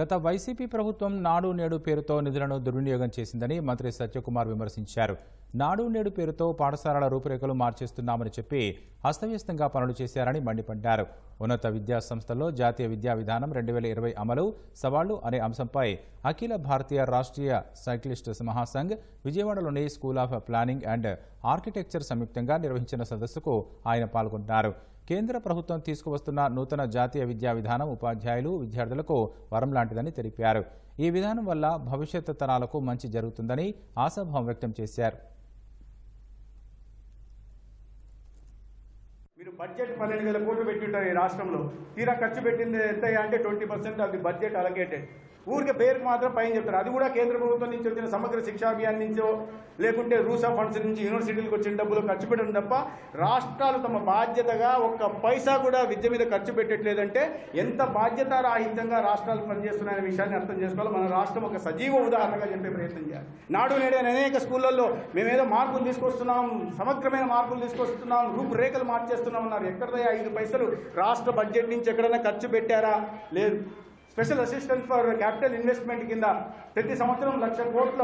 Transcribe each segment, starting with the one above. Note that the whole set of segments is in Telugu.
గత వైసీపీ ప్రభుత్వం నాడు నేడు పేరుతో నిధులను దుర్వినియోగం చేసిందని మంత్రి సత్యకుమార్ విమర్శించారు. నాడు నేడు పేరుతో పాఠశాలల రూపురేఖలు మార్చేస్తున్నామని చెప్పి అస్తవ్యస్తంగా పనులు చేశారని మండిపడ్డారు. ఉన్నత విద్యా సంస్థల్లో జాతీయ విద్యా విధానం రెండు వేల ఇరవై అమలు సవాళ్ళు అనే అంశంపై అఖిల భారతీయ రాష్ట్రీయ సైక్లిస్ట్ మహాసంఘ్ విజయవాడలోని school of planning and architecture సంయుక్తంగా నిర్వహించిన సదస్సుకు ఆయన పాల్గొన్నారు. కేంద్ర ప్రభుత్వం తీసుకువస్తున్న నూతన జాతీయ విద్యా విధానం ఉపాధ్యాయులు విద్యార్థులకు వరం లాంటిదని తెలిపారు. ఈ విధానం వల్ల భవిష్యత్ తరాలకు మంచి జరుగుతుందని ఆశాభావం వ్యక్తం చేశారు. బడ్జెట్ పన్నెండు వేల కోట్లు పెట్టింటారు ఈ రాష్ట్రంలో. తీరా ఖర్చు పెట్టింది ఎంత అంటే twenty percent of the budget allocated ఊరికే పేరుకు మాత్రం పైన చెప్తారు. అది కూడా కేంద్ర ప్రభుత్వం నుంచి వచ్చిన సమగ్ర శిక్షా అభియాన్ నుంచో లేకుంటే రూసా ఫండ్స్ నుంచి యూనివర్సిటీలకు వచ్చిన డబ్బులు ఖర్చు పెట్టడం తప్ప రాష్ట్రాలు తమ బాధ్యతగా ఒక్క పైసా కూడా విద్య మీద ఖర్చు పెట్టట్లేదంటే ఎంత బాధ్యతారాహిత్యంగా రాష్ట్రాలు పనిచేస్తున్నాయనే విషయాన్ని అర్థం చేసుకోవాలి. మన రాష్ట్రం ఒక సజీవ ఉదాహరణగా చెప్పే ప్రయత్నం చేయాలి. నాడు నేడు అనేక స్కూళ్ళల్లో మేమేదో మార్పులు తీసుకొస్తున్నాం సమగ్రమైన మార్పులు తీసుకొస్తున్నాం రూపురేఖలు మార్చేస్తున్నాం అన్నారు ఎక్కడదయ్యా ఐదు పైసలు రాష్ట్ర బడ్జెట్ నుంచి ఎక్కడైనా ఖర్చు పెట్టారా? లేదు. Special assistant for capital investment కింద ప్రతి సంవత్సరం లక్ష కోట్ల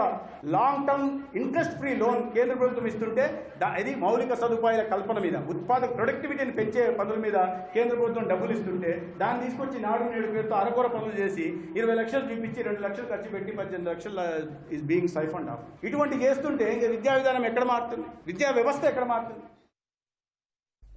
long term interest free loan కేంద్ర ప్రభుత్వం ఇస్తుంటే అది ఇది మౌలిక సదుపాయాల కల్పన మీద ఉత్పాదక ప్రొడక్టివిటీని పెంచే పనుల మీద కేంద్ర ప్రభుత్వం డబ్బులు ఇస్తుంటే దాన్ని తీసుకొచ్చి నాడు నేడు పేరుతో అరకొర పనులు చేసి ఇరవై లక్షలు చూపించి రెండు లక్షలు ఖర్చు పెట్టి పద్దెనిమిది లక్షల ఈజ్ బీయింగ్ సైఫండ్ ఆఫ్ ఇటువంటి చేస్తుంటే ఇంకా విద్యా విధానం ఎక్కడ మారుతుంది? విద్యా వ్యవస్థ ఎక్కడ మారుతుంది?